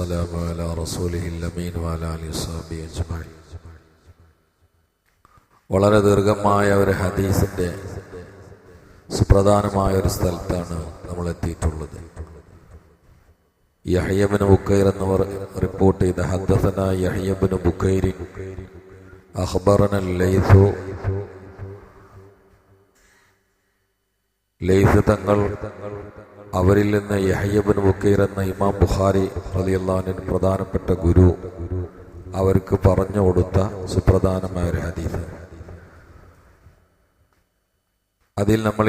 والسلام على رسوله الأمين وعلى آله وصحبه أجمعين വളരെ ദീർഘമായ ഒരു ഹദീസിന്റെ സുപ്രധാനമായ ഒരു സ്ഥലത്താണ് നമ്മൾ എത്തിയിട്ടുള്ളത് യഹ്യബിന് ബുക്കൈർ എന്നിവർ റിപ്പോർട്ട് ചെയ്ത ഹദ്ദസന യഹ്യബിന് ബുക്കൈരി അഖ്ബറന ലൈസു ലൈസ് തങ്ങൾ അവരിൽ നിന്ന് യഹയ്യബിൻ ബുക്കൈർ എന്ന ഇമാം ബുഖാരി റളിയല്ലാഹുവിന് പ്രധാനപ്പെട്ട ഗുരു. അവർക്ക് പറഞ്ഞു കൊടുത്ത സുപ്രധാനമായ ഒരു ഹദീസ്. അതിൽ നമ്മൾ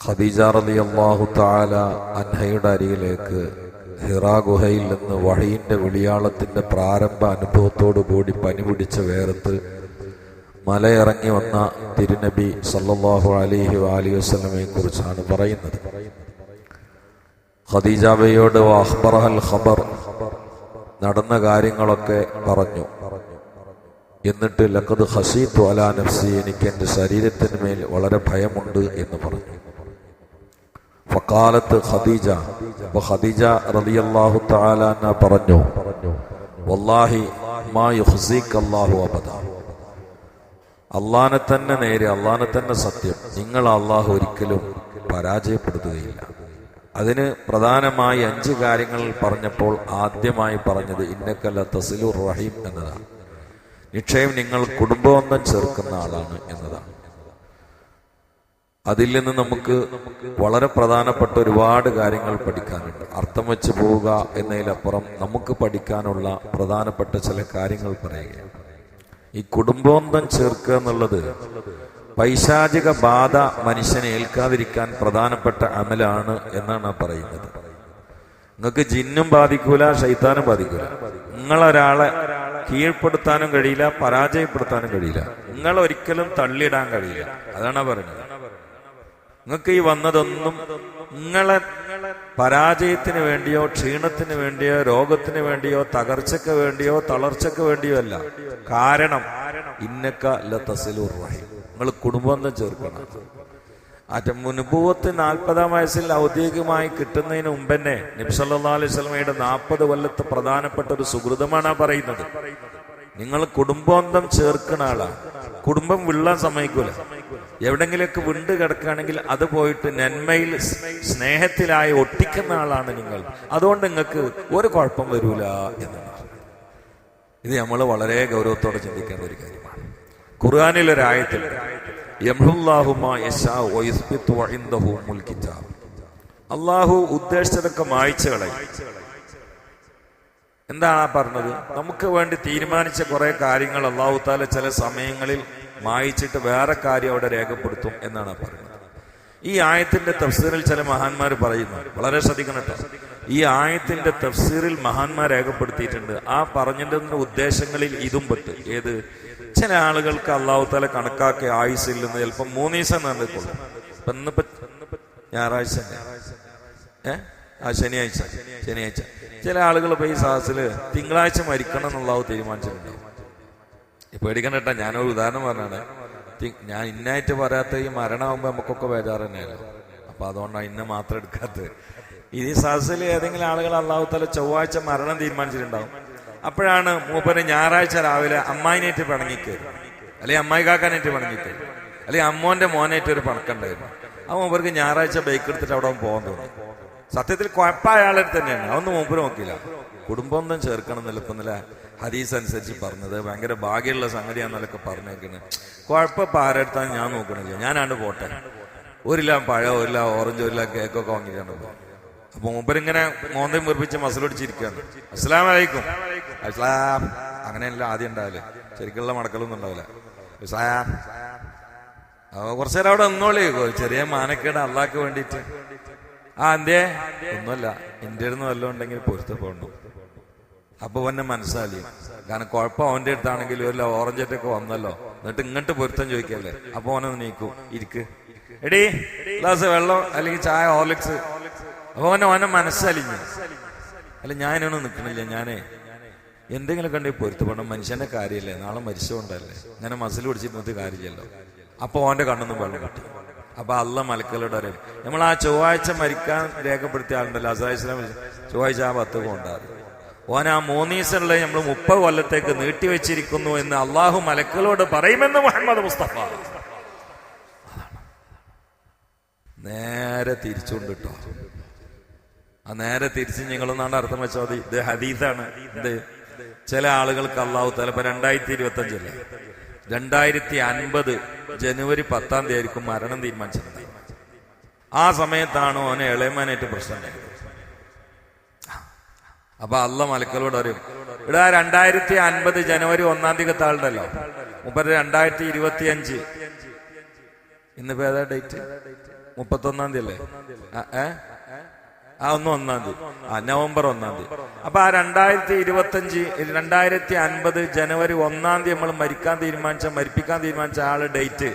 ഖദീജ റലി അള്ളാഹു താല അൻഹയുടെ അരികിലേക്ക് ഹിറാ ഗുഹയിൽ നിന്ന് വഹീന്റെ വിളിയാളത്തിന്റെ പ്രാരംഭ അനുഭവത്തോടു കൂടി പനി പിടിച്ച വേർത്ത് മലയിറങ്ങി വന്ന തിരുനബി സല്ലാഹു അലൈഹി അലി വസ്ലമയെ കുറിച്ചാണ് പറയുന്നത്. ഖദീജാബയോട് ഖബർ നടന്ന കാര്യങ്ങളൊക്കെ പറഞ്ഞു. എന്നിട്ട് ലക്കത് ഹസീത്തു അലാ നഫ്സി എനിക്ക് എന്റെ ശരീരത്തിന് മേൽ വളരെ ഭയമുണ്ട് എന്ന് പറഞ്ഞു. ഫക്കാലത്ത് ഖദീജ അപ്പൊ ഖദീജ റളിയല്ലാഹു താലാന പറഞ്ഞു വല്ലാഹി മാ യുഖ്സിക അല്ലാഹു അബദ. അള്ളാനെ തന്നെ നേരെ അള്ളാനെ തന്നെ സത്യം. നിങ്ങൾ അള്ളാഹു ഒരിക്കലും പരാജയപ്പെടുത്തുകയില്ല. അതിന് പ്രധാനമായി അഞ്ച് കാര്യങ്ങൾ പറഞ്ഞപ്പോൾ ആദ്യമായി പറഞ്ഞത് ഇന്നക്കല്ല തസിലുർ റഹീം എന്നതാണ്. നിക്ഷയം നിങ്ങൾ കുടുംബബന്ധം ചേർക്കുന്ന ആളാണ് എന്നതാണ്. അതിൽ നിന്ന് നമുക്ക് വളരെ പ്രധാനപ്പെട്ട ഒരുപാട് കാര്യങ്ങൾ പഠിക്കാനുണ്ട്. അർത്ഥം വെച്ച് പോവുക എന്നതിലപ്പുറം നമുക്ക് പഠിക്കാനുള്ള പ്രധാനപ്പെട്ട ചില കാര്യങ്ങൾ പറയുകയാണ്. ഈ കുടുംബോന്തം ചേർക്കുക എന്നുള്ളത് പൈശാചിക ബാധ മനുഷ്യനെ ഏൽക്കാതിരിക്കാൻ പ്രധാനപ്പെട്ട അമലാണ് എന്നാണ് പറയുന്നത്. നിങ്ങൾക്ക് ജിന്നും ബാധിക്കൂല ഷൈത്താനും ബാധിക്കൂല. നിങ്ങളൊരാളെ കീഴ്പ്പെടുത്താനും കഴിയില്ല പരാജയപ്പെടുത്താനും കഴിയില്ല. നിങ്ങൾ ഒരിക്കലും തള്ളിയിടാൻ കഴിയില്ല. അതാണ് പറയുന്നത്. നിങ്ങൾക്ക് ഈ വന്നതൊന്നും നിങ്ങളെ പരാജയത്തിന് വേണ്ടിയോ ക്ഷീണത്തിന് വേണ്ടിയോ രോഗത്തിന് വേണ്ടിയോ തകർച്ചയ്ക്ക് വേണ്ടിയോ തളർച്ചയ്ക്ക് വേണ്ടിയോ അല്ല. കാരണം ഇന്നക്ക ലത്തസിലൂർ റഹീം. നിങ്ങൾ കുടുംബബന്ധം ചേർക്കണം. അറ്റ മുൻപൂവത്ത് നാൽപ്പതാം വയസ്സിൽ ഔദ്യോഗികമായി കിട്ടുന്നതിന് മുമ്പ് തന്നെ നബ്സല്ലാ നാൽപ്പത് കൊല്ലത്ത് പ്രധാനപ്പെട്ട ഒരു സുഹൃതമാണ് പറയുന്നത്. നിങ്ങൾ കുടുംബബന്ധം ചേർക്കുന്ന ആളാണ്. കുടുംബം വിള്ളാൻ സമ്മതിക്കൂല. എവിടെങ്കിലൊക്കെ വിണ്ട് കിടക്കുകയാണെങ്കിൽ അത് പോയിട്ട് നന്മയിൽ സ്നേഹത്തിലായി ഒട്ടിക്കുന്ന ആളാണ് നിങ്ങൾ. അതുകൊണ്ട് നിങ്ങൾക്ക് ഒരു കുഴപ്പം വരൂല എന്നാണ് ഇത് നമ്മൾ വളരെ ഗൗരവത്തോടെ ചിന്തിക്കേണ്ട ഒരു കാര്യമാണ്. ഖുർആാനിൽ ഒരായത്തിൽ അള്ളാഹു ഉദ്ദേശിച്ചതൊക്കെ മായ്ച്ചകളെ എന്താണ് പറഞ്ഞത്? നമുക്ക് വേണ്ടി തീരുമാനിച്ച കുറെ കാര്യങ്ങൾ അള്ളാഹു താല ചില സമയങ്ങളിൽ മായിച്ചിട്ട് വേറെ കാര്യം അവിടെ രേഖപ്പെടുത്തും എന്നാണ് പറയുന്നത്. ഈ ആയത്തിന്റെ തഫ്സീറിൽ ചില മഹാന്മാർ പറയുന്നു വളരെ ശ്രദ്ധിക്കണം ഈ ആയത്തിന്റെ തഫ്സീറിൽ മഹാന്മാർ രേഖപ്പെടുത്തിയിട്ടുണ്ട്. ആ പറഞ്ഞതിന്റെ ഉദ്ദേശങ്ങളിൽ ഇതും പെട്ട്. ഏത്? ചില ആളുകൾക്ക് അള്ളാഹു താല കണക്കാക്കിയ ആയുസിൽ നിന്ന് ചിലപ്പോൾ മൂന്ന് ദിവസം നടന്നിട്ടുള്ളൂ ഞായറാഴ്ച ആ ശനിയാഴ്ച. ശനിയാഴ്ച. ചില ആളുകൾ ഇപ്പൊ ഈ സാഹസിൽ തിങ്കളാഴ്ച മരിക്കണം എന്നുള്ളാവ് തീരുമാനിച്ചിട്ടുണ്ടാവും. പേടിക്കണ്ട കേട്ടാ ഞാനൊരു ഉദാഹരണം പറഞ്ഞാണ് ഞാൻ ഇന്നായിട്ട് പറയാത്ത ഈ മരണമാകുമ്പോ നമുക്കൊക്കെ ബേജാറ് തന്നെയല്ലോ അപ്പൊ അതുകൊണ്ടാണ് ഇന്ന് മാത്രം എടുക്കാത്തത്. ഇനി സാഹസിൽ ഏതെങ്കിലും ആളുകൾ അള്ളാഹുത്തല തല ചൊവ്വാഴ്ച മരണം തീരുമാനിച്ചിട്ടുണ്ടാവും. അപ്പോഴാണ് മൂപ്പന് ഞായറാഴ്ച രാവിലെ അമ്മായിനേറ്റ് പിണങ്ങിക്ക്. അല്ലെങ്കിൽ അമ്മായി കാക്കാനേറ്റ് പിണങ്ങിക്ക്. അല്ലെങ്കിൽ അമ്മോന്റെ മോനേറ്റ് ഒരു പണക്കണ്ടായിരുന്നു. ആ മൂപ്പർക്ക് ഞായറാഴ്ച ബൈക്ക് എടുത്തിട്ട് അവിടെ പോകാൻ തോന്നി. സത്യത്തിൽ കുഴപ്പമായ ആളെ തന്നെയാണ്. അതൊന്നും മൂപ്പര് നോക്കില്ല ഒന്നും ചേർക്കണം എന്നല്ല ഹദീസ് അനുസരിച്ച് പറഞ്ഞത്. ഭയങ്കര ഭാഗ്യമുള്ള സംഗതിയാണെന്നൊക്കെ പറഞ്ഞേക്കണ്. കുഴപ്പം ആരെടുത്താൽ ഞാൻ നോക്കണില്ല. ഞാനാണ്ട് പോട്ടെ. ഒരില്ല പഴം ഒരില്ല ഓറഞ്ച് ഒരില്ല കേക്കൊക്കെ വാങ്ങിയിട്ടാണ് പോകും അപ്പൊ മൂപ്പരിങ്ങനെ മോന്തയും മുറിപ്പിച്ച് മസിലൊടിച്ചിരിക്കുകയാണ്. അസ്സലാം. വലൈക്കും അസ്ലാം അങ്ങനെയല്ല ആദ്യം ഉണ്ടാവില്ല ശരിക്കുള്ള മടക്കലൊന്നും ഉണ്ടാവില്ല. ഇസ്ലാം കുറച്ചു നേരം അവിടെ ഒന്നോളേ ചെറിയ മാനക്കേട് അള്ളാക്ക് വേണ്ടിയിട്ട്. ആ എന്തേ? ഒന്നുമല്ല. എന്റെ അടുന്ന് വല്ലതും ഉണ്ടെങ്കിൽ പൊരുത്തപ്പെടണം. അപ്പൊ പിന്നെ മനസ്സിലായി കാരണം കുഴപ്പം അവന്റെ അടുത്താണെങ്കിൽ ഒരു ഓറഞ്ചറ്റൊക്കെ വന്നല്ലോ. എന്നിട്ട് ഇങ്ങോട്ട് പൊരുത്തം ചോദിക്കല്ലേ? അപ്പൊ ഓനെ നീക്കൂ. ഇരിക്ക്. എടീ ഗ്ലാസ് വെള്ളം അല്ലെങ്കിൽ ചായ ഹോർലിക്സ് അപ്പൊ അവനെ അവനെ മനസ്സലിഞ്ഞു അല്ല ഞാനൊന്നും നിൽക്കണില്ല ഞാനേ. എന്തെങ്കിലും കണ്ടി പൊരുത്തപ്പെടണം. മനുഷ്യന്റെ കാര്യമല്ലേ? നാളെ മരിച്ചുകൊണ്ടല്ലേ ഇങ്ങനെ മസിൽ പിടിച്ചിരുന്നത് കാര്യമില്ലല്ലോ. അപ്പൊ അവന്റെ കണ്ണൊന്നും വെള്ളം കിട്ടി. അപ്പൊ അല്ല മലക്കളോട് നമ്മൾ ആ ചൊവ്വാഴ്ച മരിക്കാൻ രേഖപ്പെടുത്തിയ ആളുണ്ടല്ലോ അസായിസ്ലാം ചൊവ്വാഴ്ച ആ പത്ത് കൊണ്ടാറ് ഓൻ ആ മൂന്നീസറിലെ നമ്മൾ മുപ്പത് കൊല്ലത്തേക്ക് നീട്ടിവെച്ചിരിക്കുന്നു എന്ന് അള്ളാഹു മലക്കളോട് പറയുമെന്ന് മുഹമ്മദ് മുസ്തഫ. നേരെ തിരിച്ചുകൊണ്ട് കേട്ടോ ആ നേരെ തിരിച്ച് നിങ്ങളൊന്നാണ് അർത്ഥം വെച്ചാൽ മതി. ഇത് ഹദീസാണ്. ഇത് ചില ആളുകൾക്ക് അള്ളാഹു തല രണ്ടായിരത്തി ഇരുപത്തി അഞ്ചല്ലേ രണ്ടായിരത്തി അൻപത് ജനുവരി പത്താം തീയതി ആയിരിക്കും മരണം തീരുമാനിച്ചിട്ടുണ്ട് ആ സമയത്താണ് ഓനെ ഇളയമാനായിട്ട് പ്രശ്നം ഉണ്ടായത്. അപ്പൊ അല്ല മലക്കളോട് അറിയും ഇവിടെ രണ്ടായിരത്തി അൻപത് ജനുവരി ഒന്നാം തീയതി താളുണ്ടല്ലോ മുപ്പത് രണ്ടായിരത്തി ഇരുപത്തി അഞ്ച് ഇന്നിപ്പോ ഏതാ ഡേറ്റ്? മുപ്പത്തൊന്നാം തീയതി അല്ലേ? ഏ? ആ ഒന്ന് ഒന്നാം തീയതി. ആ നവംബർ ഒന്നാം തീയതി. അപ്പൊ ആ രണ്ടായിരത്തി ഇരുപത്തി അഞ്ച് രണ്ടായിരത്തി അൻപത് ജനുവരി ഒന്നാം തീയതി നമ്മൾ മരിക്കാൻ തീരുമാനിച്ച മരിപ്പിക്കാൻ തീരുമാനിച്ച ആൾ ഡേറ്റ്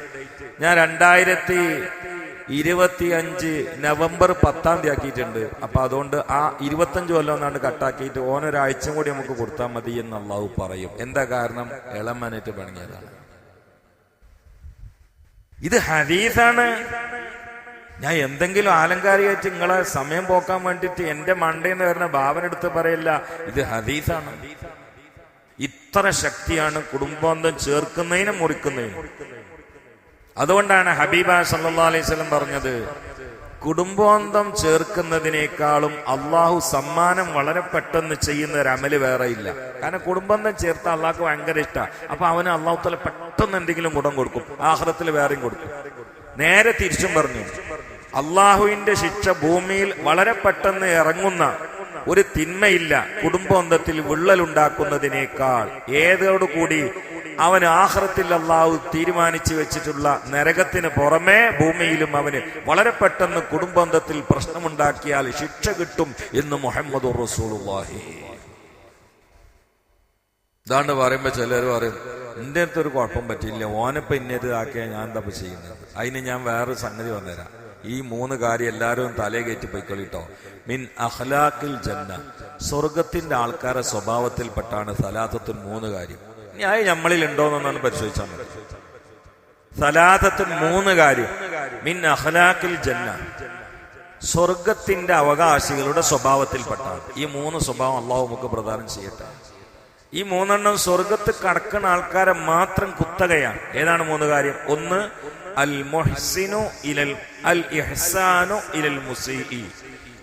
ഞാൻ രണ്ടായിരത്തി ഇരുപത്തി അഞ്ച് നവംബർ പത്താം തീയതി ആക്കിയിട്ടുണ്ട്. അപ്പൊ അതുകൊണ്ട് ആ ഇരുപത്തഞ്ച് കൊല്ലം ഒന്നാണ്ട് കട്ടാക്കിയിട്ട് ഓനൊരാഴ്ച കൂടി നമുക്ക് കൊടുത്താൽ മതി എന്ന് അള്ളാഹു പറയും. എന്താ കാരണം? ഇളമനേറ്റ് പണിഞ്ഞതാണ്. ഇത് ഹരീസാണ് ഞാൻ എന്തെങ്കിലും ആലങ്കാരികമായിട്ട് നിങ്ങളെ സമയം പോക്കാൻ വേണ്ടിയിട്ട് എന്റെ മണ്ടയെന്ന് വരുന്ന ഭാവന എടുത്ത് പറയില്ല. ഇത് ഹദീസാണ്. ഇത്ര ശക്തിയാണ് കുടുംബാന്തം ചേർക്കുന്നതിനും മുറിക്കുന്നതിനും. അതുകൊണ്ടാണ് ഹബീബ സല്ലാ അലൈഹി സ്വലം പറഞ്ഞത് കുടുംബാന്തം ചേർക്കുന്നതിനേക്കാളും അള്ളാഹു സമ്മാനം വളരെ പെട്ടെന്ന് ചെയ്യുന്ന ഒരു അമൽ വേറെ ഇല്ല. കാരണം കുടുംബാന്തം ചേർത്ത അള്ളാഹ്ക്ക് ഭയങ്കര ഇഷ്ടമാണ് അപ്പൊ അവന് അള്ളാഹു തല പെട്ടെന്ന് എന്തെങ്കിലും ഗുണം കൊടുക്കും. ആഹ്റത്തിൽ വേറെയും കൊടുക്കും. നേരെ തിരിച്ചും പറഞ്ഞു അള്ളാഹുവിന്റെ ശിക്ഷ ഭൂമിയിൽ വളരെ പെട്ടെന്ന് ഇറങ്ങുന്ന ഒരു തിന്മയില്ല കുടുംബബന്ധത്തിൽ വിള്ളലുണ്ടാക്കുന്നതിനേക്കാൾ. ഏതോടുകൂടി? അവന് ആഹ്റത്തിൽ അള്ളാഹു തീരുമാനിച്ചു വെച്ചിട്ടുള്ള നരകത്തിന് പുറമേ ഭൂമിയിലും അവന് വളരെ പെട്ടെന്ന് കുടുംബന്ധത്തിൽ പ്രശ്നമുണ്ടാക്കിയാൽ ശിക്ഷ കിട്ടും എന്ന് മുഹമ്മദ് റസൂലുള്ളാഹി. ഇതാണ്ട് പറയുമ്പോ ചിലർ പറയും എന്റെ അടുത്ത് ഒരു കുഴപ്പം പറ്റില്ല ഓനപ്പം ഇന്നത് ആക്കിയാൽ ഞാൻ എന്താ ചെയ്യുന്നത്? അതിന് ഞാൻ വേറൊരു സംഗതി വന്നുതരാം ഈ മൂന്ന് കാര്യം എല്ലാവരും തലേ കയറ്റി പോയിക്കൊള്ളിട്ടോ മിൻ അഹ്ലാഖിൽ ജന്ന. സ്വർഗത്തിന്റെ ആൾക്കാരെ സ്വഭാവത്തിൽപ്പെട്ടാണ് സലാത്തത്തിൽ മൂന്ന് കാര്യം. ഇനി നമ്മളിൽ ഉണ്ടോ എന്നാണ് പരിശോധിച്ചാൽ മതി. സലാദത്ത് മൂന്ന് കാര്യം. മിൻ അഹ്ലാഖിൽ ജന്ന. സ്വർഗത്തിന്റെ അവകാശികളുടെ സ്വഭാവത്തിൽപ്പെട്ടാണ്. ഈ മൂന്ന് സ്വഭാവം അള്ളാഹു നമുക്ക് പ്രദാനം ചെയ്യട്ടെ. ഈ മൂന്നെണ്ണം സ്വർഗത്ത് കടക്കുന്ന ആൾക്കാരെ മാത്രം കുത്തകയാണ്. ഏതാണ് മൂന്ന് കാര്യം? ഒന്ന് അൽ മൊഹ്സിനു ഇലൽ അൽ ഇഹ്സാനു ഇലൽ മുസീഇ.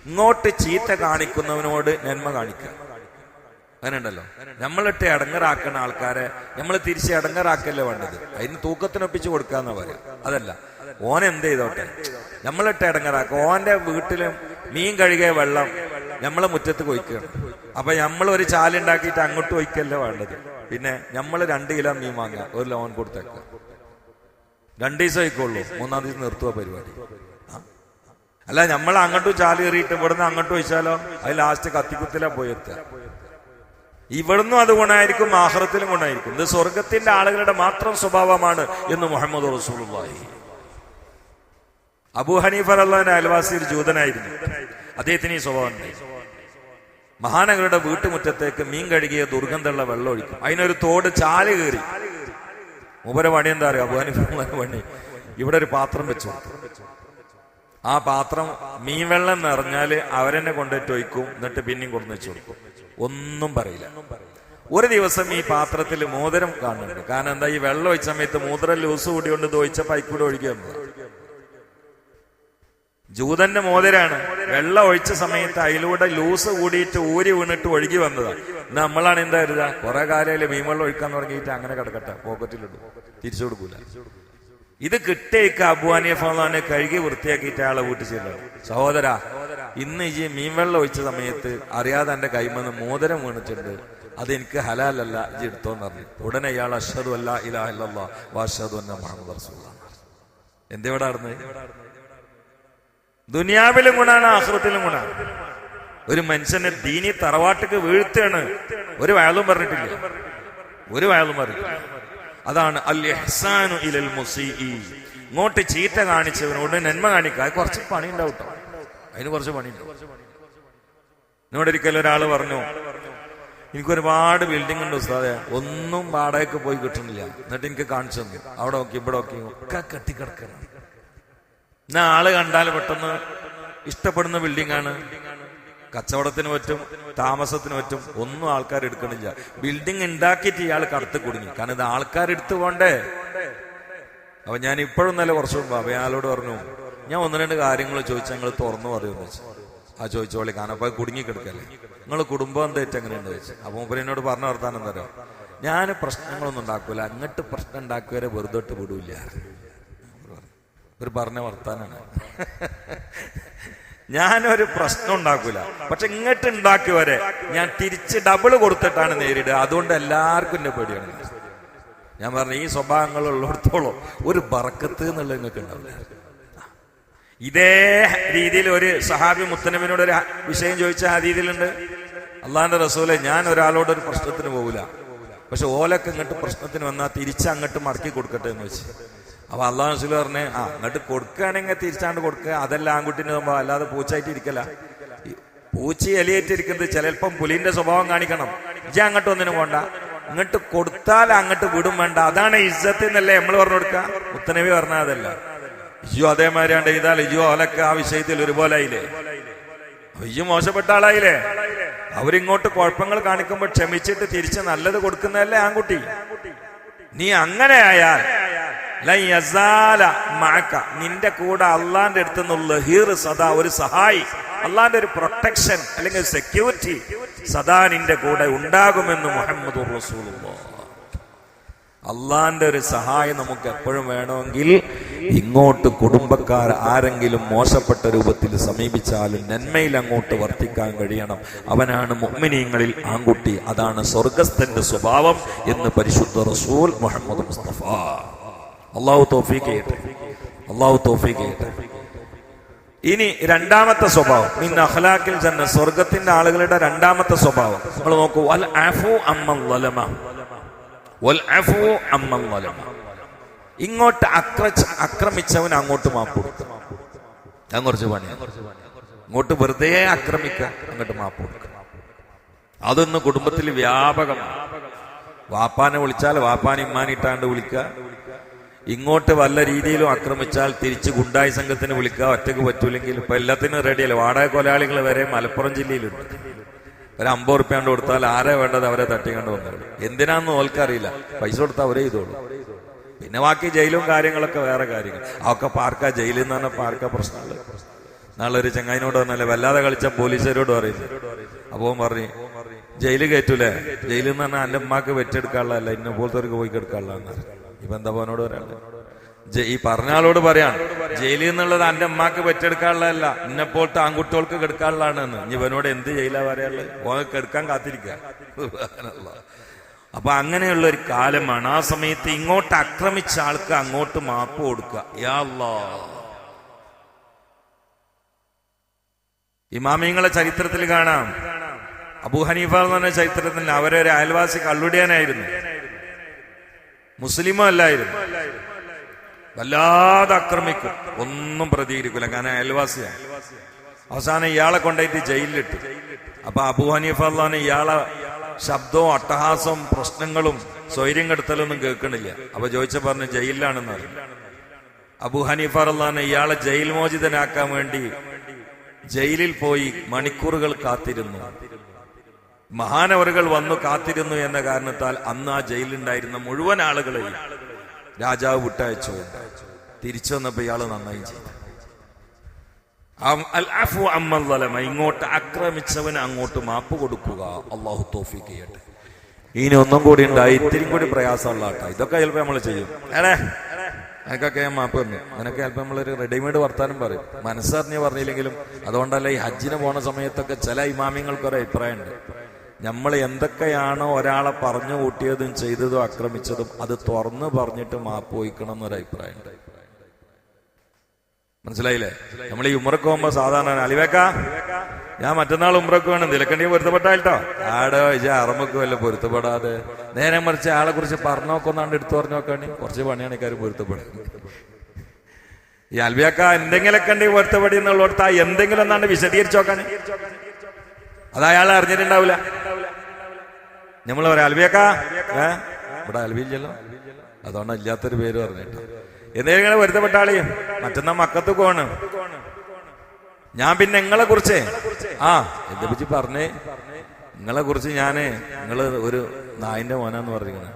ഇങ്ങോട്ട് ചീത്ത കാണിക്കുന്നവനോട് നന്മ കാണിക്കുക. അങ്ങനെ ഉണ്ടല്ലോ നമ്മളിട്ട് ഇടങ്ങറാക്കുന്ന ആൾക്കാരെ നമ്മൾ തിരിച്ച് അടങ്ങറാക്കല്ലേ വേണ്ടത്? അതിന് തൂക്കത്തിനൊപ്പിച്ച് കൊടുക്കാന്ന് പറയാം. അതല്ല ഓൻ എന്ത് ചെയ്തോട്ടെ? നമ്മളിട്ട് ഇടങ്ങറാക്കുക ഓന്റെ വീട്ടിലും മീൻ കഴുകിയ വെള്ളം നമ്മളെ മുറ്റത്ത് കൊയ്ക്കണം. അപ്പൊ നമ്മൾ ഒരു ചാലുണ്ടാക്കിയിട്ട് അങ്ങോട്ട് ഒഴിക്കല്ലേ വേണ്ടത്? പിന്നെ നമ്മൾ രണ്ട് കിലോ മീൻ വാങ്ങുക ഒരു ലോൺ കൊടുത്തേക്കുക രണ്ടു ദിവസം ആയിക്കോളൂ മൂന്നാം ദിവസം നിർത്തുക പരിപാടി. അല്ല നമ്മൾ അങ്ങോട്ടും ചാൽ കയറിയിട്ട് ഇവിടുന്ന് അങ്ങോട്ട് ഒഴിച്ചാലോ അത് ലാസ്റ്റ് കത്തിക്കുത്തിലാ പോയെത്തുക ഇവിടുന്നും അത് ഗുണമായിരിക്കും ആഹ്റത്തിലും ഗുണമായിരിക്കും. ഇത് സ്വർഗത്തിന്റെ ആളുകളുടെ മാത്രം സ്വഭാവമാണ് എന്ന് മുഹമ്മദ് റസൂലുള്ളാഹി. അബൂ ഹനീഫ അള്ളാഹിന്റെ അയൽവാസി ഒരു ജൂതനായിരുന്നു. അദ്ദേഹത്തിന് ഈ സ്വഭാവം മഹാനങ്ങളുടെ വീട്ടുമുറ്റത്തേക്ക് മീൻ കഴുകിയ ദുർഗന്ധമുള്ള വെള്ളം ഒഴിക്കും. അതിനൊരു തോട് ചാൽ കയറി മൂപ്പര പണി എന്താ പറയുക അബൂ ഹനീഫ് പണി. ഇവിടെ ഒരു പാത്രം വെച്ചു ആ പാത്രം മീൻ വെള്ളം നിറഞ്ഞാൽ അവരെന്നെ കൊണ്ടുപോയിട്ട് ഒഴിക്കും എന്നിട്ട് പിന്നെയും കൊണ്ടു വെച്ച് കൊടുക്കും. ഒന്നും പറയില്ല. ഒരു ദിവസം ഈ പാത്രത്തിൽ മോതിരം കാണുന്നുണ്ട്. കാരണം എന്താ ഈ വെള്ളം ഒഴിച്ച സമയത്ത് മോതിരം ലൂസ് കൂടിയോണ്ട് ഒഴിച്ച പൈക്കൂടെ ഒഴുകി വന്നത് ജൂതന്റെ മോതിരാണ്. വെള്ളം ഒഴിച്ച സമയത്ത് അതിലൂടെ ലൂസ് കൂടിയിട്ട് ഊരി വീണിട്ട് ഒഴുകി വന്നതാണ് നമ്മളാണ് എന്താ കരുതാ? കുറെ മീൻ വെള്ളം ഒഴിക്കാൻ തുടങ്ങിയിട്ട് അങ്ങനെ കിടക്കട്ടെ. പോക്കറ്റിലിടും. തിരിച്ചു കൊടുക്കൂല. ഇത് കിട്ടേക്ക് അബുവാനിയ ഫാനെ കഴുകി വൃത്തിയാക്കിയിട്ട് അയാളെ വീട്ടിൽ ചെല്ലുന്നു സഹോദര ഇന്ന് ഈ മീൻവെള്ളം ഒഴിച്ച സമയത്ത് അറിയാതെ എന്റെ കൈമെന്ന് മോതിരം വീണിട്ടുണ്ട്. അത് എനിക്ക് ഹലാലല്ല ഇജി എടുത്തോന്ന് പറഞ്ഞു. ഉടനെ ഇയാൾ അഷദു അല്ല ഇലാ ഇല്ലല്ലാ വാഷദു അന്ന മുഹമ്മദ് എന്തെവിടെ നടന്നത് ദുനിയാവിലും ഗുണാണ് ആഹൃത്തിലും ഗുണാണ്. ഒരു മനുഷ്യനെ ദീനി തറവാട്ടിക്ക് വീഴ്ത്തുകയാണ് ഒരു വയലും പറഞ്ഞിട്ടില്ല. ഒരു വയലും പറഞ്ഞിട്ടില്ല. അതാണ് അൽ ഇലൽ മുസീഇ. ഇങ്ങോട്ട് ചീത്ത കാണിച്ചവനോട് നന്മ കാണിക്കുക. കുറച്ച് പണി ഉണ്ടാവും കേട്ടോ അതിന് കുറച്ച് പണി ഉണ്ടാവും ഒരിക്കലും ഒരാൾ പറഞ്ഞു എനിക്ക് ഒരുപാട് ബിൽഡിംഗ് ഉണ്ട് ഉസ്താദെ. ഒന്നും വാടകയ്ക്ക് പോയി കിട്ടുന്നില്ല. എന്നിട്ട് എനിക്ക് കാണിച്ചു തന്നു. അവിടെ നോക്കി ഇവിടെ നോക്കി ഒക്കെ കെട്ടിക്കിടക്കണം എന്നാ ആൾ കണ്ടാൽ പെട്ടെന്ന് ഇഷ്ടപ്പെടുന്ന ബിൽഡിംഗ് ആണ്. കച്ചവടത്തിന് പറ്റും താമസത്തിന് പറ്റും ഒന്നും ആൾക്കാർ എടുക്കണില്ല. ബിൽഡിംഗ് ഉണ്ടാക്കിയിട്ട് ഇയാൾ കടത്ത് കുടുങ്ങി. കാരണം ഇത് ആൾക്കാർ എടുത്തു പോണ്ടേ? അപ്പൊ ഞാൻ ഇപ്പോഴും നല്ല കുറച്ച് മുമ്പ് അപ്പൊ അയാളോട് പറഞ്ഞു ഞാൻ ഒന്ന് രണ്ട് കാര്യങ്ങൾ ചോദിച്ചാൽ ഞങ്ങൾ തുറന്നു പറയുമെന്ന് വെച്ചു. ആ ചോദിച്ചോളി കാരണം അപ്പൊ കുടുങ്ങി കിടക്കല്ലേ? നിങ്ങൾ കുടുംബം തെറ്റ് എങ്ങനെയുണ്ട് വെച്ചു അപ്പൊ എന്നോട് പറഞ്ഞ വർത്താനം പറയുക ഞാൻ പ്രശ്നങ്ങളൊന്നും ഉണ്ടാക്കൂല. അങ്ങോട്ട് പ്രശ്നം ഉണ്ടാക്കിയവരെ വെറുതെ ഇട്ട് വിടൂല. ഒരു പറഞ്ഞ വർത്താനാണ്. ഞാനൊരു പ്രശ്നം ഉണ്ടാക്കൂല. പക്ഷെ ഇങ്ങോട്ട് ഉണ്ടാക്കി വരെ ഞാൻ തിരിച്ച് ഡബിൾ കൊടുത്തിട്ടാണ് നേരിടുക. അതുകൊണ്ട് എല്ലാവർക്കും എന്നെ പേടിയാണ്. ഞാൻ പറഞ്ഞു ഈ സ്വഭാവങ്ങൾ ഉള്ളിടത്തോളം ഒരു ബറക്കത്ത് എന്നുള്ളത് നിങ്ങൾക്ക് ഉണ്ടാവില്ല. ഇതേ രീതിയിൽ ഒരു സഹാബി മുത്തനബിനോട് ഒരു വിഷയം ചോദിച്ച ആ രീതിയിലുണ്ട്. അള്ളാന്റെ റസൂലെ ഞാൻ ഒരാളോട് ഒരു പ്രശ്നത്തിന് പോകില്ല പക്ഷെ ഓലൊക്കെ ഇങ്ങോട്ട് പ്രശ്നത്തിന് വന്നാൽ തിരിച്ച് അങ്ങോട്ട് മടക്കി കൊടുക്കട്ടെ എന്ന് വെച്ച്. അപ്പൊ അള്ളാഹു റസൂൽ പറഞ്ഞ് ആ എന്നിട്ട് കൊടുക്കുകയാണെങ്കിൽ തിരിച്ചാണ്ട് കൊടുക്കുക അതല്ല ആൺകുട്ടിന് അല്ലാതെ പൂച്ചയായിട്ട് ഇരിക്കല പൂച്ചി എലിയേറ്റിരിക്കുന്നത് ചിലപ്പം പുലിന്റെ സ്വഭാവം കാണിക്കണം. ഇജ്ജ അങ്ങോട്ട് ഒന്നിനും പോണ്ട. ഇങ്ങോട്ട് കൊടുത്താൽ അങ്ങോട്ട് വിടും വേണ്ട. അതാണ് ഇജ്ജത്ത് എന്നല്ലേ നമ്മൾ പറഞ്ഞു കൊടുക്കുക മുത്തനബി പറഞ്ഞ അതല്ല. ഇജു അതേമാതിരി ചെയ്താൽ ഇജു അവലൊക്കെ ആ വിഷയത്തിൽ ഒരുപോലെ ആയില്ലേ? ഇജു മോശപ്പെട്ട ആളായില്ലേ? അവരിങ്ങോട്ട് കുഴപ്പങ്ങൾ കാണിക്കുമ്പോൾ ക്ഷമിച്ചിട്ട് തിരിച്ച് നല്ലത് കൊടുക്കുന്നതല്ലേ ആൺകുട്ടി? നീ അങ്ങനെ ആയാൽ നിന്റെ കൂടെ അള്ളാന്റെ അടുത്ത് നിന്നുള്ള ഹീർ സദാ ഒരു സഹായി. അള്ളാന്റെ ഒരു പ്രൊട്ടക്ഷൻ അല്ലെങ്കിൽ സെക്യൂരിറ്റി സദാ നിന്റെ കൂടെ ഉണ്ടാകുമെന്ന് മുഹമ്മദ് അള്ളാന്റെ ഒരു സഹായം നമുക്ക് എപ്പോഴും വേണമെങ്കിൽ ഇങ്ങോട്ട് കുടുംബക്കാർ ആരെങ്കിലും മോശപ്പെട്ട രൂപത്തിൽ സമീപിച്ചാലും നന്മയിൽ അങ്ങോട്ട് വർത്തിക്കാൻ കഴിയണം. അവനാണ് മുഅ്മിനീങ്ങളിൽ ആൺകുട്ടി. അതാണ് സ്വർഗസ്ഥന്റെ സ്വഭാവം എന്ന് പരിശുദ്ധ റസൂൽ മുഹമ്മദ് മുസ്തഫ. അള്ളാഹു തോഫീക്ക് ചെയ്യട്ടെ. അള്ളാഹു തോഫീക്ക് ചെയ്യട്ടെ. ഇനി രണ്ടാമത്തെ സ്വഭാവം. മിൻ അഖ്ലാഖിൽ ജന്ന സ്വർഗത്തിന്റെ ആളുകളുടെ രണ്ടാമത്തെ സ്വഭാവം. നമ്മൾ നോക്കൂ അഫു വൽ അഫു ഇങ്ങോട്ട് അക്ര അങ്ങോട്ട് മാപ്പ് കൊടുക്കും. ഞാൻ കുറച്ച് പണി ഇങ്ങോട്ട് വെറുതെ ആക്രമിക്കുക അങ്ങോട്ട് മാപ്പ് കൊടുക്കുക അതൊന്ന് കുടുംബത്തിൽ വ്യാപകമാണ്. വാപ്പാനെ വിളിച്ചാൽ വാപ്പാനെ ഇമ്മാനിട്ടാണ്ട് വിളിക്കുക ഇങ്ങോട്ട് വല്ല രീതിയിലും ആക്രമിച്ചാൽ തിരിച്ച് ഗുണ്ടായി സംഘത്തിന് വിളിക്കുക ഒറ്റയ്ക്ക് പറ്റൂലെങ്കിൽ ഇപ്പൊ എല്ലാത്തിനും റെഡിയല്ല വാടക കൊലയാളികൾ വരെ മലപ്പുറം ജില്ലയിലുണ്ട്. ഒരു അമ്പത് റുപ്യാണ്ട് കൊടുത്താൽ ആരെ വേണ്ടത് അവരെ തട്ടിക്കൊണ്ട് വന്നത്? എന്തിനാന്ന് ഓൽക്കറിയില്ല. പൈസ കൊടുത്താൽ അവരെ ചെയ്തോളൂ പിന്നെ ബാക്കി ജയിലും കാര്യങ്ങളൊക്കെ വേറെ കാര്യങ്ങൾ. അതൊക്കെ പാർക്ക ജയിലിൽ നിന്ന് തന്നെ പാർക്ക പ്രശ്നങ്ങൾ നാളെ ഒരു ചങ്ങായിനോട് പറഞ്ഞല്ലേ വല്ലാതെ കളിച്ച പോലീസുകാരോട് പറയുന്നു. അപ്പോ പറഞ്ഞു ജയിൽ കയറ്റൂലേ? ജയിലിൽ നിന്ന് പറഞ്ഞാൽ അന്റെ ഉമ്മാക്ക് വെറ്റെടുക്കാനുള്ള ഇന്ന പോലത്തെ പോയി എടുക്കാനുള്ളതെന്ന് ഇപ്പൊ എന്താ പോനോട് പറയാനുള്ളത് ഈ പറഞ്ഞ ആളോട് പറയാം ജയിലിൽ നിന്നുള്ളത് എന്റെ അമ്മയ്ക്ക് പെറ്റെടുക്കാനുള്ളതല്ല ഇന്നെ പോലത്തെ ആൺകുട്ടികൾക്ക് കെടുക്കാനുള്ളതാണ് എന്ന് ഇനി ഇവനോട് എന്ത് ജയിലാ പറയാനുള്ളത്? ഓനെ കെടുക്കാൻ കാത്തിരിക്കുക അപ്പൊ അങ്ങനെയുള്ള ഒരു കാലമാണ് ആ സമയത്ത് ഇങ്ങോട്ട് ആക്രമിച്ച ആൾക്ക് അങ്ങോട്ട് മാപ്പ് കൊടുക്കുക. യാ അല്ലാ. ഇമാമിങ്ങളെ ചരിത്രത്തിൽ കാണാം. അബു ഹനീഫ എന്ന് പറഞ്ഞ ചരിത്രത്തിൽ അവരൊരു അയൽവാസി കള്ളുടിയാനായിരുന്നു. മുസ്ലിമോ അല്ലായിരുന്നു വല്ലാതെ ആക്രമിക്കും ഒന്നും പ്രതികരിക്കില്ല കാരണം അയൽവാസിയാണ്. അവസാനം ഇയാളെ കൊണ്ടായിട്ട് ജയിലിലിട്ടു. അപ്പൊ അബൂ ഹനീഫ അള്ളഹാന് ഇയാളെ ശബ്ദവും അട്ടഹാസവും പ്രശ്നങ്ങളും സ്വൈര്യം കെടുത്തലൊന്നും കേൾക്കണില്ല. അപ്പൊ ചോദിച്ച പറഞ്ഞു ജയിലിലാണെന്ന് പറഞ്ഞു. അബൂ ഹനീഫ അള്ളഹാന് ഇയാളെ ജയിൽ മോചിതനാക്കാൻ വേണ്ടി ജയിലിൽ പോയി മണിക്കൂറുകൾ കാത്തിരുന്നു. മഹാനവറുകൾ വന്നു കാത്തിരുന്നു എന്ന കാരണത്താൽ അന്ന് ആ ജയിലിലുണ്ടായിരുന്ന മുഴുവൻ ആളുകളെയും രാജാവ് വിട്ടയച്ചു. തിരിച്ചു വന്നപ്പോ ഇയാൾ നന്നായി ചെയ്തു. ഇങ്ങോട്ട് ആക്രമിച്ചവന് അങ്ങോട്ട് മാപ്പ് കൊടുക്കുക. അള്ളാഹു തോഫിക്ക് ചെയ്യട്ടെ. ഇനി ഒന്നും കൂടി ഉണ്ടായി. ഇത്തിരി കൂടി പ്രയാസമുള്ള ആട്ടാ ഇതൊക്കെ ചിലപ്പോ നമ്മൾ ചെയ്യും. ഏടേ എനിക്കൊക്കെ ഞാൻ മാപ്പ് തന്നു. അതിനൊക്കെ ചിലപ്പോ നമ്മളൊരു റെഡിമെയ്ഡ് വർത്താനം പറയും. മനസ്സറിഞ്ഞ് പറഞ്ഞില്ലെങ്കിലും അതുകൊണ്ടല്ല ഈ ഹജ്ജിന് പോണ സമയത്തൊക്കെ ചില ഇമാമിങ്ങൾക്ക് ഒരു അഭിപ്രായമുണ്ട്. നമ്മൾ എന്തൊക്കെയാണോ ഒരാളെ പറഞ്ഞു കൂട്ടിയതും ചെയ്തതും ആക്രമിച്ചതും അത് തുറന്നു പറഞ്ഞിട്ട് മാപ്പ് വഹിക്കണം എന്നൊരു അഭിപ്രായമുണ്ട് മനസ്സിലായില്ലേ? നമ്മൾ ഈ ഉമ്രക്ക് പോകുമ്പോ സാധാരണ അലിവേക്ക ഞാൻ മറ്റന്നാൾ ഉമ്രക്ക് വേണം. നിലക്കണ്ടി പൊരുത്തപ്പെട്ടായിട്ടോ ആടോ ഇജ അറമക്ക് വല്ല പൊരുത്തപ്പെടാതെ. നേരെ മറിച്ച് ആളെ കുറിച്ച് പറഞ്ഞു നോക്കൊന്നാണ്ട് എടുത്തു പറഞ്ഞു നോക്കാണി കുറച്ച് പണിയാണ് ഇക്കാര് പൊരുത്തപ്പെടും ഈ അൽവിയാക്ക എന്തെങ്കിലും കണ്ടി പൊരുത്തപ്പെടി എന്നുള്ളടത്ത് ആ എന്തെങ്കിലും ഒന്നാണ്ട് വിശദീകരിച്ചു നോക്കാൻ അത് അയാൾ അറിഞ്ഞിട്ടുണ്ടാവില്ല. നമ്മൾ പറയാം അൽബിയക്ക? ഏ? ഇവിടെ അൽബിയില്ലല്ലോ. അതുകൊണ്ട് ഇല്ലാത്തൊരു പേര് പറഞ്ഞിട്ട്. എന്തെങ്കിലും ആളെയും മറ്റന്നാ മക്കത്ത് പോണ്. ഞാൻ പിന്നെ നിങ്ങളെ കുറിച്ച്. ആ എന്റെ പിച്ചി പറഞ്ഞേ. നിങ്ങളെ കുറിച്ച് ഞാൻ നിങ്ങൾ ഒരു നായിന്റെ മോനാന്ന് പറഞ്ഞിരിക്കുന്നത്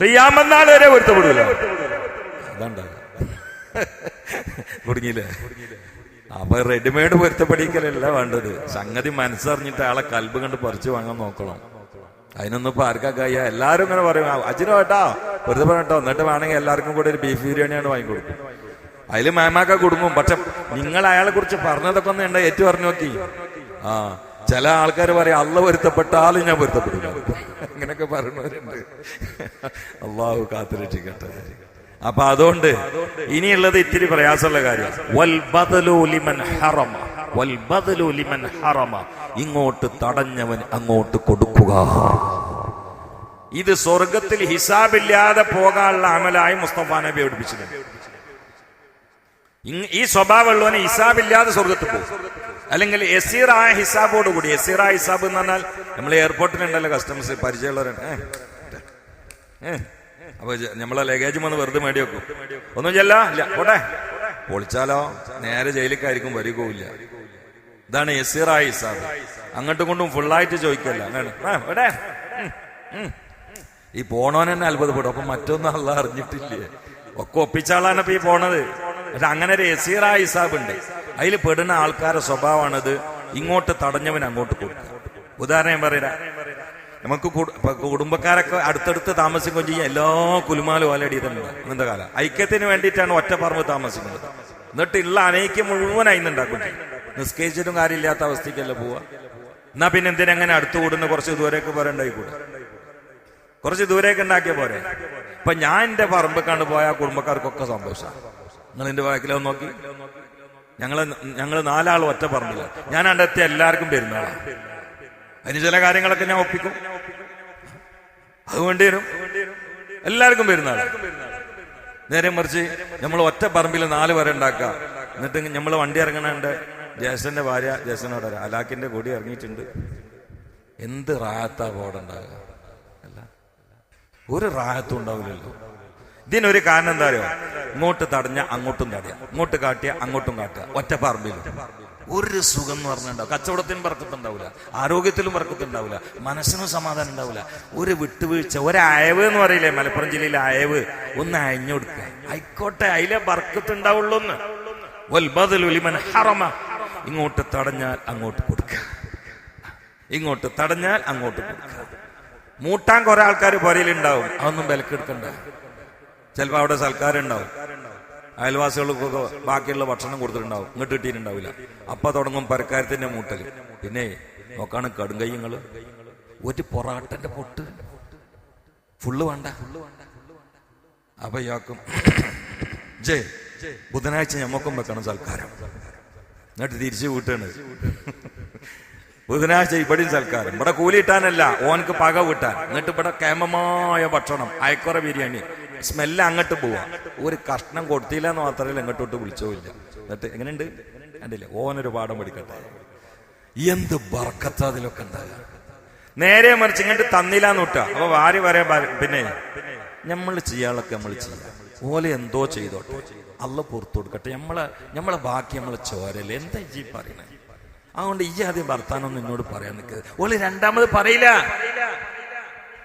കയ്യാമെന്നാൾ വരെ പൊരുത്തപ്പെടൂല അതാണ്ടാ. കുടുങ്ങിയില്ലേ? അപ്പൊ റെഡിമെയ്ഡ് പൊരുത്തപ്പെടിക്കലല്ല വേണ്ടത്. സംഗതി മനസ്സറിഞ്ഞിട്ട് ആളെ കൽബ് കണ്ട് പറിച്ചു വാങ്ങാൻ നോക്കണം. അതിനൊന്നും ഇപ്പൊ ആർക്കാ കഴിയ. എല്ലാരും ഇങ്ങനെ പറയും അജിനോ കേട്ടോ വെറുതെ പറഞ്ഞോ എന്നിട്ട് വേണമെങ്കിൽ എല്ലാവർക്കും കൂടെ ഒരു ബീഫ് ബിരിയാണിയാണ് വാങ്ങിക്കൊടുക്കും അതിൽ മേമാക്ക കുടുങ്ങും. പക്ഷെ നിങ്ങൾ അയാളെ കുറിച്ച് പറഞ്ഞതൊക്കെ ഒന്ന് ഉണ്ടോ ഏറ്റു പറഞ്ഞു നോക്കി. ആ ചില ആൾക്കാർ പറയും അള്ള പൊരുത്തപ്പെട്ടാലും ഞാൻ പൊരുത്തപ്പെടില്ല അങ്ങനെയൊക്കെ പറയുന്നവരുണ്ട് അള്ളാഹു കാത്തുരക്ഷിക്കട്ടെ. അപ്പൊ അതുകൊണ്ട് ഇനിയുള്ളത് ഇത്തിരി പ്രയാസമുള്ള കാര്യം. വൽ ലിമൻ ഹറമ. ഇങ്ങോട്ട് തടഞ്ഞവൻ അങ്ങോട്ട് കൊടുക്കുക. ഇത് സ്വർഗത്തിൽ ഹിസാബില്ലാതെ പോകാനുള്ള അമലായി മുസ്തഫ നബി പഠിപ്പിച്ചത് ഈ സ്വഭാവമുള്ളവന് ഹിസാബില്ലാതെ സ്വർഗത്തിൽ പോകും. അല്ലെങ്കിൽ എസീറായ ഹിസാബോട് കൂടി. എസീറായ ഹിസാബ് എന്ന് പറഞ്ഞാൽ നമ്മൾ എയർപോർട്ടിലുണ്ടല്ലോ കസ്റ്റമേഴ്സ് പരിചയമുള്ളവരുണ്ട്. അപ്പൊ നമ്മളെ ലഗേജ് വന്ന് വെറുതെ മേടി വെക്കും. ഒന്നും ചെല്ല ഇല്ല. പോട്ടെ. പൊളിച്ചാലോ? നേരെ ജയിലിക്കായിരിക്കും വരികയില്ല ഇതാണ് യസീറായി സാബ് അങ്ങോട്ടും കൊണ്ടും ഫുള്ളായിട്ട് ചോദിക്കല്ല. ഈ പോണോൻ തന്നെ അത്ഭുതപ്പെടും അപ്പൊ മറ്റൊന്നും അല്ല അറിഞ്ഞിട്ടില്ലേ? ഒക്കെ ഒപ്പിച്ചാളാണ് ഇപ്പൊ ഈ പോണത്. പക്ഷെ അങ്ങനെ ഒരു യസീറായി സാബ് ഉണ്ട്. അതിൽ പെടുന്ന ആൾക്കാരുടെ സ്വഭാവമാണത് ഇങ്ങോട്ട് തടഞ്ഞവൻ അങ്ങോട്ട് കൊടുക്കുക. ഉദാഹരണം ഞാൻ പറയാ നമുക്ക് കുടുംബക്കാരൊക്കെ അടുത്തടുത്ത് താമസിക്കുകയും ചെയ്യാം. എല്ലാ കുലുമാലും ഓലടി തന്നെ അങ്ങനത്തെ കാലം. ഐക്യത്തിന് വേണ്ടിയിട്ടാണ് ഒറ്റ പറമ്പ് താമസിക്കുന്നത്. എന്നിട്ട് ഉള്ള അനൈക്യം മുഴുവൻ അയിന്നുണ്ടാക്കും നിസ്കരിച്ചിട്ടും കാര്യമില്ലാത്ത അവസ്ഥയ്ക്കല്ല പോവുക എന്നാ പിന്നെ എന്തിനെങ്ങനെ അടുത്തു കൂടുന്ന? കുറച്ച് ദൂരേക്ക് പറയണ്ടായി കൂടെ. കുറച്ച് ദൂരേക്ക് ഉണ്ടാക്കിയ പോരെ? ഇപ്പൊ ഞാൻ എന്റെ പറമ്പക്കാണ്ട് പോയ കുടുംബക്കാർക്കൊക്കെ സന്തോഷം. നിങ്ങൾ എന്റെ വാക്കിലോ നോക്കി? ഞങ്ങൾ ഞങ്ങൾ നാലാൾ ഒറ്റ പറമ്പില്ല ഞാൻ അവിടെ എത്തിയ എല്ലാവർക്കും പെരുന്നാളാണ് അതിന് ചില കാര്യങ്ങളൊക്കെ ഞാൻ ഒപ്പിക്കും. അതുകൊണ്ട് വരും. എല്ലാവർക്കും പെരുന്നാൾ നേരെ മറിച്ച് നമ്മൾ ഒറ്റ പറമ്പിൽ നാല് വരെ ഉണ്ടാക്കുക. എന്നിട്ട് നമ്മൾ വണ്ടി ഇറങ്ങണുണ്ട് ജേസന്റെ ഭാര്യ ജേസനോട് അലാക്കിന്റെ കൊടി ഇറങ്ങിയിട്ടുണ്ട്. എന്ത് റായത്താ ബോർഡുണ്ടാകുക അല്ല. ഒരു റാഹത്തും ഉണ്ടാവില്ലല്ലോ. ഇതിനൊരു കാരണം എന്താ അറിയോ? ഇങ്ങോട്ട് തടഞ്ഞ അങ്ങോട്ടും തടയാ. ഇങ്ങോട്ട് കാട്ടിയ അങ്ങോട്ടും കാട്ടുക. ഒറ്റ പറമ്പിൽ ഒരു സുഖം എന്ന് പറഞ്ഞിട്ടുണ്ടാവും കച്ചവടത്തിനും പറക്കത്തുണ്ടാവില്ല. ആരോഗ്യത്തിലും പറക്കത്തുണ്ടാവില്ല. മനസ്സിനും സമാധാനം ഉണ്ടാവില്ല. ഒരു വിട്ടുവീഴ്ച ഒരയവ് എന്ന് പറയില്ലേ? മലപ്പുറം ജില്ലയിലെ അയവ്. ഒന്ന് അയഞ്ഞു കൊടുക്കുക ആയിക്കോട്ടെ അതിലെ വൽബദലു ലിമൻ ഹറമ. ഇങ്ങോട്ട് തടഞ്ഞാൽ അങ്ങോട്ട് കൊടുക്കുക ഇങ്ങോട്ട് തടഞ്ഞാൽ അങ്ങോട്ട് കൊടുക്കുക മൂട്ടാൻ കുറെ ആൾക്കാർ പുരയിലുണ്ടാവും. അതൊന്നും വിലക്കെടുക്കണ്ട. ചിലപ്പോൾ അവിടെ സൽക്കാരുണ്ടാവും. അയൽവാസികൾക്കൊക്കെ ബാക്കിയുള്ള ഭക്ഷണം കൊടുത്തിട്ടുണ്ടാവും. ഇങ്ങോട്ട് കിട്ടിയിട്ടുണ്ടാവില്ല. അപ്പൊ തുടങ്ങും പരക്കാരത്തിന്റെ മൂട്ടൽ പിന്നെ നോക്കാണ് കടുങ്കയ്യങ്ങൾ ഒരു പൊറാട്ടന്റെ പൊട്ട്. ഫുള്ള് വേണ്ട. അപ്പൊ ഇയാൾക്കും ജയ്. ബുധനാഴ്ച ഞമ്മക്കും വെക്കണം സൽക്കാരം. എന്നിട്ട് തിരിച്ചു വീട്ടാണ്. ബുധനാഴ്ച ഇവിടെയും സൽക്കാരം ഇവിടെ കൂലി ഇട്ടാനല്ല ഓനക്ക് പക വിട്ടാൻ എന്നിട്ട് ഇവിടെ കേമമായ ഭക്ഷണം അയക്കുറ ബിരിയാണി. സ്മെല്ല് അങ്ങോട്ട് പോവാ. ഒരു കഷ്ണം കൊടുത്തില്ല എന്ന് മാത്രമല്ല ഇങ്ങോട്ടോട്ട് വിളിച്ചോയില്ല എന്നിട്ട് എങ്ങനെയുണ്ട്? കണ്ടില്ലേ? ഓനൊരു പാഠം പഠിക്കട്ടെ. എന്ത് ബർക്കത്ത അതിലൊക്കെ നേരെ മറിച്ച് ഇങ്ങോട്ട് തന്നില്ല നോട്ട അപ്പൊ വാരി പറയാ പിന്നെ നമ്മൾ ചെയ്യാളൊക്കെ നമ്മൾ ചെയ്യാം. ഓലെ എന്തോ ചെയ്തോട്ടെ. അല്ല പുറത്തു കൊടുക്കട്ടെ. നമ്മളെ നമ്മളെ ബാക്കി നമ്മളെ ചോരല്ലേ എന്താ ഈ പറയണേ? അതുകൊണ്ട് ഈ ആദ്യം ഭർത്താനൊന്നും എന്നോട് പറയാൻ നിൽക്കരുത് ഓൽ രണ്ടാമത് പറയില്ല.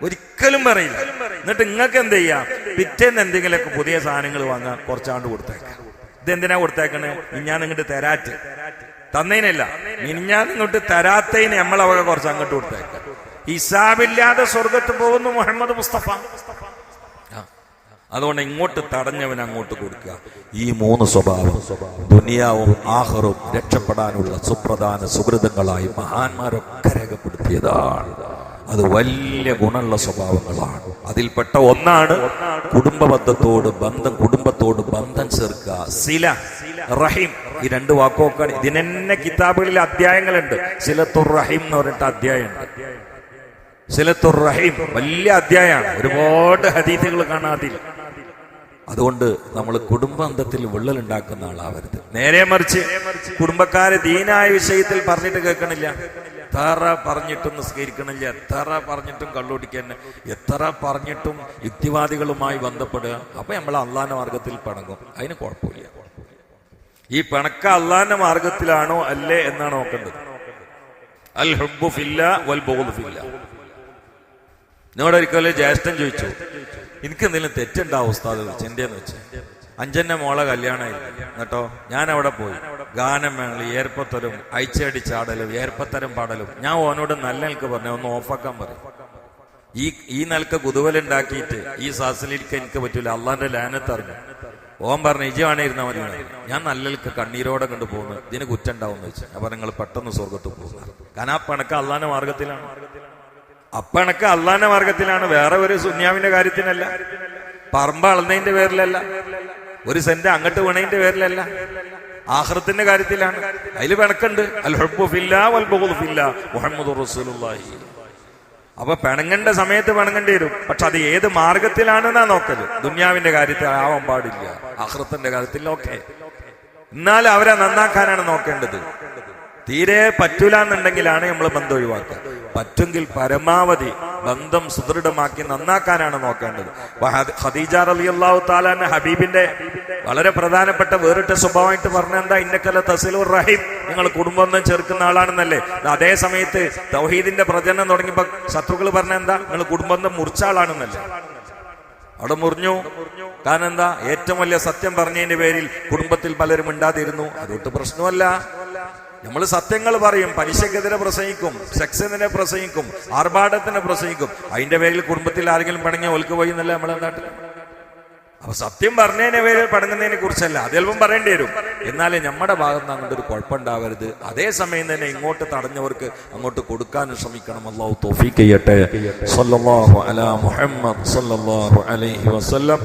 ഒരിക്കലും പറയില്ല. എന്നിട്ട് നിങ്ങൾക്ക് എന്ത് ചെയ്യാം? പിറ്റേന്ന് എന്തെങ്കിലുമൊക്കെ പുതിയ സാധനങ്ങൾ വാങ്ങാൻ കുറച്ചാണ്ട് കൊടുത്തേക്കാം. ഇതെന്തിനാ കൊടുത്തേക്കണേ? ഞാൻ ഇങ്ങോട്ട് തരാറ്റ്. തന്നേനല്ല. മിനിഞ്ഞാൻ ഇങ്ങോട്ട് തരാത്തതിന് നമ്മളവക കുറച്ച് അങ്ങോട്ട് കൊടുത്തേക്കാം. ഹിസാബില്ലാതെ സ്വർഗത്ത് പോകുന്നു മുഹമ്മദ് മുസ്തഫ. അതുകൊണ്ട് ഇങ്ങോട്ട് തടഞ്ഞവൻ അങ്ങോട്ട് കൊടുക്കുക. ഈ മൂന്ന് സ്വഭാവം ദുനിയാവും ആഹറും രക്ഷപ്പെടാനുള്ള സുപ്രധാന സുഹൃതങ്ങളായി മഹാന്മാരൊക്കെ രേഖപ്പെടുത്തിയതാണ്. അത് വലിയ ഗുണമുള്ള സ്വഭാവങ്ങളാണ്. അതിൽപ്പെട്ട ഒന്നാണ് കുടുംബബദ്ധത്തോട് ബന്ധം കുടുംബത്തോട് ബന്ധം ചേർക്കുക. സില റഹീം ഈ രണ്ട് വാക്കൊക്കെ ഇതിനെന്നെ കിതാബുകളിൽ അധ്യായങ്ങളുണ്ട്. സിലത്തുർ റഹീം എന്ന് പറഞ്ഞിട്ട് അധ്യായമുണ്ട്. സിലത്തുർ റഹീം വലിയ അധ്യായമാണ്. ഒരുപാട് ഹദീസുകൾ കാണാതിൽ അതുകൊണ്ട് നമ്മൾ കുടുംബബന്ധത്തിൽ വിള്ളൽ ഉണ്ടാക്കുന്ന ആളാവരുത്. നേരെ മറിച്ച് കുടുംബക്കാരെ ദീനായ വിഷയത്തിൽ പറഞ്ഞിട്ട് കേൾക്കണില്ല. എത്ര പറഞ്ഞിട്ടും നിസ്കരിക്കണില്ല. എത്ര പറഞ്ഞിട്ടും കള്ളുടിക്കാൻ എത്ര പറഞ്ഞിട്ടും യുക്തിവാദികളുമായി ബന്ധപ്പെടുക. അപ്പൊ നമ്മൾ അള്ളാന്റെ മാർഗത്തിൽ പണങ്ങും. അതിന് കുഴപ്പമില്ല. ഈ പണക്ക അള്ളാന്റെ മാർഗത്തിലാണോ അല്ലേ എന്നാണ് നോക്കേണ്ടത്. അൽ ഹുബുഫില്ല വൽ ബോധു ഫില്ല. എന്നോട് ഒരിക്കലും ജ്യേഷ്ഠൻ ചോദിച്ചു. എനിക്ക് എന്തെങ്കിലും തെറ്റുണ്ടാവും ഉസ്താദ് ചിന്തയെന്ന് വെച്ച് അഞ്ചന്റെ മോളെ കല്യാണമായിരുന്നു കേട്ടോ ഞാൻ അവിടെ പോയി. ഗാനം വേണം ഏർപ്പത്തരും അയച്ചടി ചാടലും ഏർപ്പത്തരം പാടലും. ഞാൻ ഓനോട് നല്ല നിൽക്ക് പറഞ്ഞു ഒന്ന് ഓഫാക്കാൻ പറയും. ഈ ഈ നിലയ്ക്ക് കുതുവലുണ്ടാക്കിയിട്ട് ഈ സാസിലേക്ക് എനിക്ക് പറ്റൂല അള്ളാന്റെ ലാനത്തറിഞ്ഞു ഓൻ പറഞ്ഞു ഇജി ഇരുന്ന മതി ഞാൻ നല്ലൽക്ക് കണ്ണീരോടെ കണ്ടു പോകുന്നു. ഇതിന് കുറ്റം ഉണ്ടാവും എന്ന് വെച്ചു. അപ്പൊ നിങ്ങൾ പെട്ടെന്ന് സ്വർഗത്ത് പോകുക കാരണം ആ പണക്ക അള്ളാന്റെ മാർഗത്തിലാണ് അപ്പണക്ക അള്ളാന്റെ മാർഗത്തിലാണ്. വേറെ ഒരു സുന്യാവിന്റെ കാര്യത്തിനല്ല. പറമ്പ് അളന്നതിന്റെ പേരിലല്ല. ഒരു സെന്റ് അങ്ങോട്ട് വീണതിന്റെ പേരിലല്ല. ആഹ്റത്തിന്റെ കാര്യത്തിലാണ്. അതിൽ പിണക്കുണ്ട് മുഹമ്മദ് അപ്പൊ പിണങ്ങേണ്ട സമയത്ത് പിണങ്ങേണ്ടി വരും. പക്ഷെ അത് ഏത് മാർഗത്തിലാണെന്നാ നോക്കൽ. ദുന്യാവിന്റെ കാര്യത്തിൽ ആവാൻ പാടില്ല. ആഹ്റത്തിന്റെ കാര്യത്തിൽ ഓക്കെ എന്നാലും അവരെ നന്നാക്കാനാണ് നോക്കേണ്ടത്. തീരെ പറ്റൂല എന്നുണ്ടെങ്കിലാണ് നമ്മൾ ബന്ധം ഒഴിവാക്കുക. പറ്റുമെങ്കിൽ പരമാവധി ബന്ധം സുദൃഢമാക്കി നന്നാക്കാനാണ് നോക്കേണ്ടത്. ഹദീജ റളിയല്ലാഹു താലാന്റെ ഹബീബിന്റെ വളരെ പ്രധാനപ്പെട്ട വേറിട്ട സ്വഭാവമായിട്ട് പറഞ്ഞ എന്താ? ഇന്നക്കല്ല തസിലുർ റഹീം. നിങ്ങൾ കുടുംബം ചേർക്കുന്ന ആളാണെന്നല്ലേ? അതേ സമയത്ത് തൗഹീദിന്റെ പ്രചരണം തുടങ്ങിയപ്പോ ശത്രുക്കൾ പറഞ്ഞ എന്താ? നിങ്ങൾ കുടുംബം മുറിച്ച ആളാണെന്നല്ലേ? അവിടെ മുറിഞ്ഞു. കാരണം എന്താ? ഏറ്റവും വലിയ സത്യം പറഞ്ഞതിന്റെ പേരിൽ കുടുംബത്തിൽ പലരും ഉണ്ടാതിരുന്നു അതൊട്ട് പ്രശ്നമല്ല. നമ്മൾ സത്യങ്ങൾ പറയും പലിശക്കെതിരെ പ്രസംഗിക്കും സെക്സിനെ പ്രസംഗിക്കും ആർഭാടത്തിനെ പ്രസംഗിക്കും. അതിന്റെ പേരിൽ കുടുംബത്തിൽ ആരെങ്കിലും പണങ്ങി ഒൽക്ക് പോയി എന്നല്ല നമ്മളെ നാട്ടിൽ അപ്പൊ സത്യം പറഞ്ഞതിന്റെ പേരിൽ പടങ്ങുന്നതിനെ കുറിച്ചല്ല അത് ചിലപ്പം പറയേണ്ടി വരും എന്നാലേ നമ്മുടെ ഭാഗത്ത് നിന്ന് അങ്ങോട്ട് ഒരു കുഴപ്പമുണ്ടാവരുത് അതേസമയം തന്നെ ഇങ്ങോട്ട് തടഞ്ഞവർക്ക് അങ്ങോട്ട് കൊടുക്കാനും ശ്രമിക്കണം അള്ളാഹു തോഫീക്ക് ചെയ്യട്ടെ സല്ലല്ലാഹു അലാ മുഹമ്മദ് സല്ലല്ലാഹു അലൈഹി വസല്ലം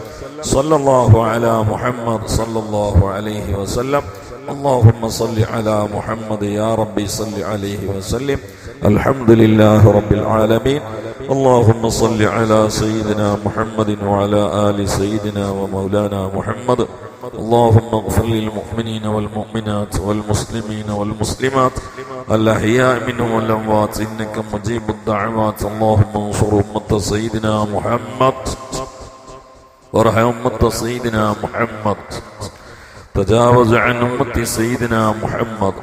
സല്ലല്ലാഹു അലാ മുഹമ്മദ് സല്ലല്ലാഹു അലൈഹി വസല്ലം اللهم صل على محمد يا ربي صل عليه وسلم الحمد لله رب العالمين اللهم صل على سيدنا محمد وعلى آل سيدنا ومولانا محمد اللهم اغفر للمؤمنين والمؤمنات والمسلمين والمسلمات الأحياء منهم والأموات إنك مجيب الدعوات اللهم انصر أمة سيدنا محمد وارحم أمة سيدنا محمد تجاوز عن أمة سيدنا محمد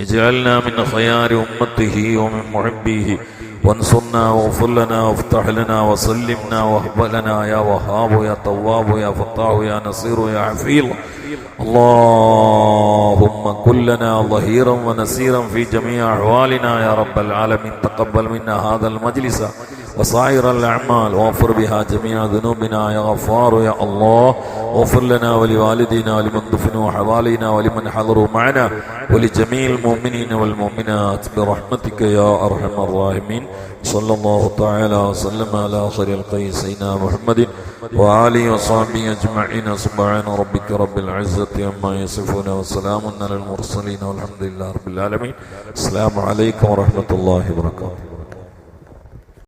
اجعلنا من خيار أمته ومن محبيه وانصرنا واغفر لنا وافتح لنا وسلمنا وهب لنا يا وهاب يا تواب يا فتاح يا نصير يا حفيظ. اللهم كن لنا ظهيرا ونسيرا في جميع أحوالنا يا رب العالمين. تقبل منا هذا المجلس. وصائر الأعمال واغفر بها جميع ذنوبنا يا غفار يا الله واغفر لنا ولوالدينا ولمن دفنوا حوالينا ولمن حضروا معنا ولجميع المؤمنين والمؤمنات برحمتك يا أرحم الراحمين صلى الله تعالى وسلم على خير القيس سيدنا محمد وآله وصحبه أجمعين سبحان ربك رب العزة عما يصفون وسلام على المرسلين والحمد لله رب العالمين السلام عليكم ورحمة الله وبركاته